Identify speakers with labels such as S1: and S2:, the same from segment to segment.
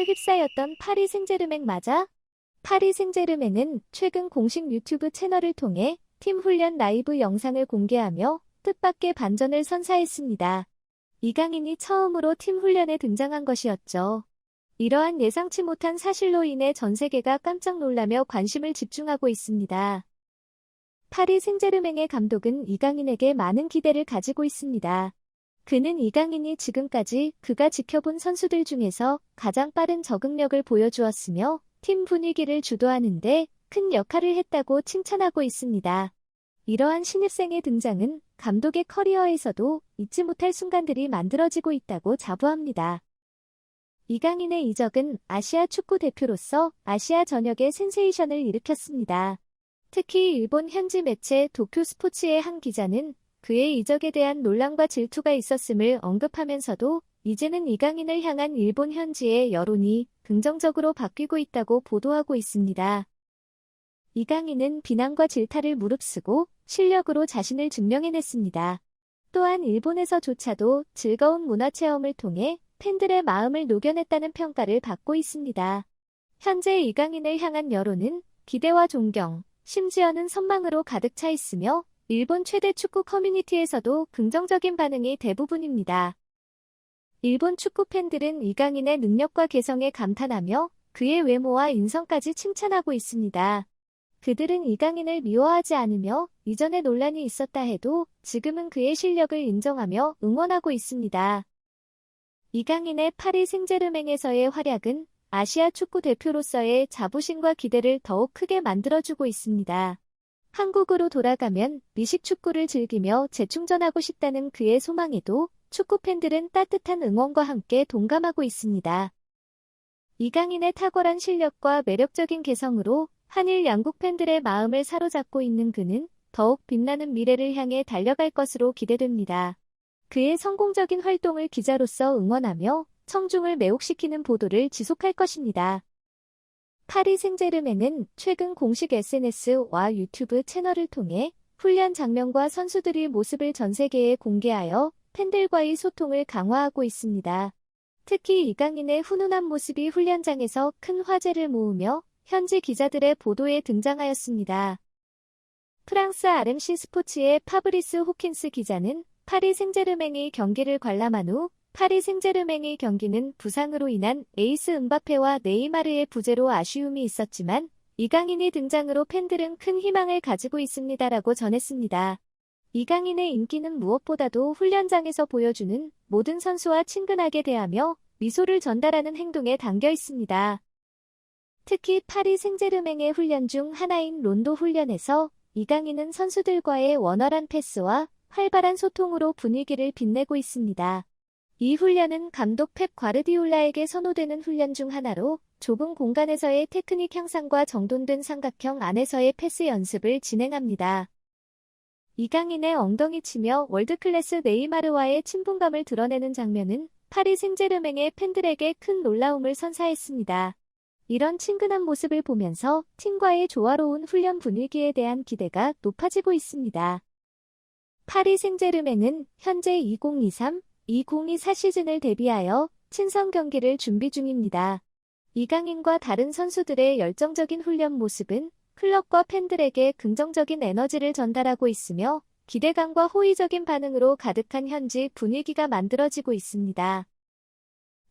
S1: 충격에 휩싸였던 파리 생제르맹 맞아? 파리 생제르맹은 최근 공식 유튜브 채널을 통해 팀 훈련 라이브 영상을 공개하며 뜻밖의 반전을 선사했습니다. 이강인이 처음으로 팀 훈련에 등장한 것이었죠. 이러한 예상치 못한 사실로 인해 전 세계가 깜짝 놀라며 관심을 집중하고 있습니다. 파리 생제르맹의 감독은 이강인에게 많은 기대를 가지고 있습니다. 그는 이강인이 지금까지 그가 지켜본 선수들 중에서 가장 빠른 적응력을 보여주었으며 팀 분위기를 주도하는데 큰 역할을 했다고 칭찬하고 있습니다. 이러한 신입생의 등장은 감독의 커리어에서도 잊지 못할 순간들이 만들어지고 있다고 자부합니다. 이강인의 이적은 아시아 축구 대표로서 아시아 전역에 센세이션을 일으켰습니다. 특히 일본 현지 매체 도쿄 스포츠의 한 기자는 그의 이적에 대한 논란과 질투가 있었음을 언급하면서도 이제는 이강인을 향한 일본 현지의 여론이 긍정적으로 바뀌고 있다고 보도하고 있습니다. 이강인은 비난과 질타를 무릅쓰고 실력으로 자신을 증명해냈습니다. 또한 일본에서조차도 즐거운 문화체험을 통해 팬들의 마음을 녹여냈다는 평가를 받고 있습니다. 현재 이강인을 향한 여론은 기대와 존경, 심지어는 선망으로 가득 차 있으며 일본 최대 축구 커뮤니티에서도 긍정적인 반응이 대부분입니다. 일본 축구 팬들은 이강인의 능력과 개성에 감탄하며 그의 외모와 인성까지 칭찬하고 있습니다. 그들은 이강인을 미워하지 않으며 이전에 논란이 있었다 해도 지금은 그의 실력을 인정하며 응원하고 있습니다. 이강인의 파리 생제르맹에서의 활약은 아시아 축구 대표로서의 자부심과 기대를 더욱 크게 만들어주고 있습니다. 한국으로 돌아가면 미식 축구를 즐기며 재충전하고 싶다는 그의 소망에도 축구 팬들은 따뜻한 응원과 함께 동감하고 있습니다. 이강인의 탁월한 실력과 매력적인 개성으로 한일 양국 팬들의 마음을 사로잡고 있는 그는 더욱 빛나는 미래를 향해 달려갈 것으로 기대됩니다. 그의 성공적인 활동을 기자로서 응원하며 청중을 매혹시키는 보도를 지속할 것입니다. 파리 생제르맹은 최근 공식 SNS와 유튜브 채널을 통해 훈련 장면과 선수들의 모습을 전 세계에 공개하여 팬들과의 소통을 강화하고 있습니다. 특히 이강인의 훈훈한 모습이 훈련장에서 큰 화제를 모으며 현지 기자들의 보도에 등장하였습니다. 프랑스 RMC 스포츠의 파브리스 호킨스 기자는 파리 생제르맹이 경기를 관람한 후 파리 생제르맹의 경기는 부상으로 인한 에이스 은바페와 네이마르의 부재로 아쉬움이 있었지만 이강인의 등장으로 팬들은 큰 희망을 가지고 있습니다라고 전했습니다. 이강인의 인기는 무엇보다도 훈련장에서 보여주는 모든 선수와 친근하게 대하며 미소를 전달하는 행동에 담겨 있습니다. 특히 파리 생제르맹의 훈련 중 하나인 론도 훈련에서 이강인은 선수들과의 원활한 패스와 활발한 소통으로 분위기를 빛내고 있습니다. 이 훈련은 감독 펩 과르디올라에게 선호되는 훈련 중 하나로 좁은 공간에서의 테크닉 향상과 정돈된 삼각형 안에서의 패스 연습을 진행합니다. 이강인의 엉덩이 치며 월드클래스 네이마르와의 친분감을 드러내는 장면은 파리 생제르맹의 팬들에게 큰 놀라움을 선사했습니다. 이런 친근한 모습을 보면서 팀과의 조화로운 훈련 분위기에 대한 기대가 높아지고 있습니다. 파리 생제르맹은 현재 2023 2024 시즌을 대비하여 친선 경기를 준비 중입니다. 이강인과 다른 선수들의 열정적인 훈련 모습은 클럽과 팬들에게 긍정적인 에너지를 전달하고 있으며 기대감과 호의적인 반응으로 가득한 현지 분위기가 만들어지고 있습니다.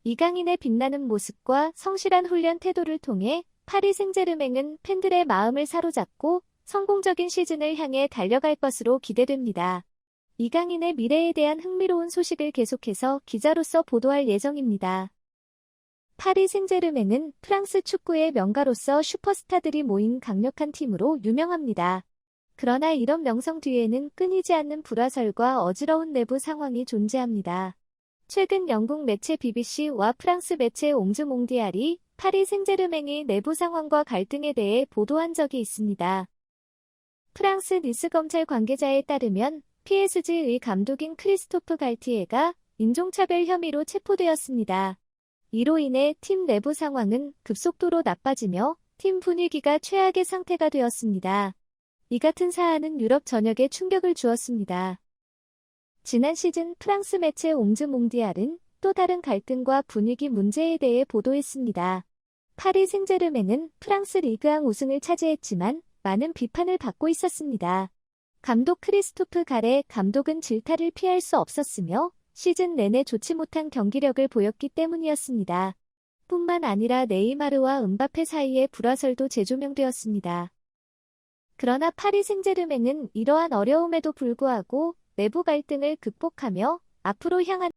S1: 이강인의 빛나는 모습과 성실한 훈련 태도를 통해 파리 생제르맹은 팬들의 마음을 사로잡고 성공적인 시즌을 향해 달려갈 것으로 기대됩니다. 이강인의 미래에 대한 흥미로운 소식을 계속해서 기자로서 보도할 예정입니다. 파리 생제르맹은 프랑스 축구의 명가로서 슈퍼스타들이 모인 강력한 팀으로 유명합니다. 그러나 이런 명성 뒤에는 끊이지 않는 불화설과 어지러운 내부 상황이 존재합니다. 최근 영국 매체 BBC와 프랑스 매체 옹즈 몽디알이 파리 생제르맹의 내부 상황과 갈등에 대해 보도한 적이 있습니다. 프랑스 니스 검찰 관계자에 따르면 PSG의 감독인 크리스토프 갈티에가 인종차별 혐의로 체포되었습니다. 이로 인해 팀 내부 상황은 급속도로 나빠지며 팀 분위기가 최악의 상태가 되었습니다. 이 같은 사안은 유럽 전역에 충격을 주었습니다. 지난 시즌 프랑스 매체 옹즈 몽디알은 또 다른 갈등과 분위기 문제에 대해 보도했습니다. 파리 생제르맹은 프랑스 리그왕 우승을 차지했지만 많은 비판을 받고 있었습니다. 감독 크리스토프 가레 감독은 질타를 피할 수 없었으며 시즌 내내 좋지 못한 경기력을 보였기 때문이었습니다. 뿐만 아니라 네이마르와 은바페 사이의 불화설도 재조명되었습니다. 그러나 파리 생제르맹은 이러한 어려움에도 불구하고 내부 갈등을 극복하며 앞으로 향한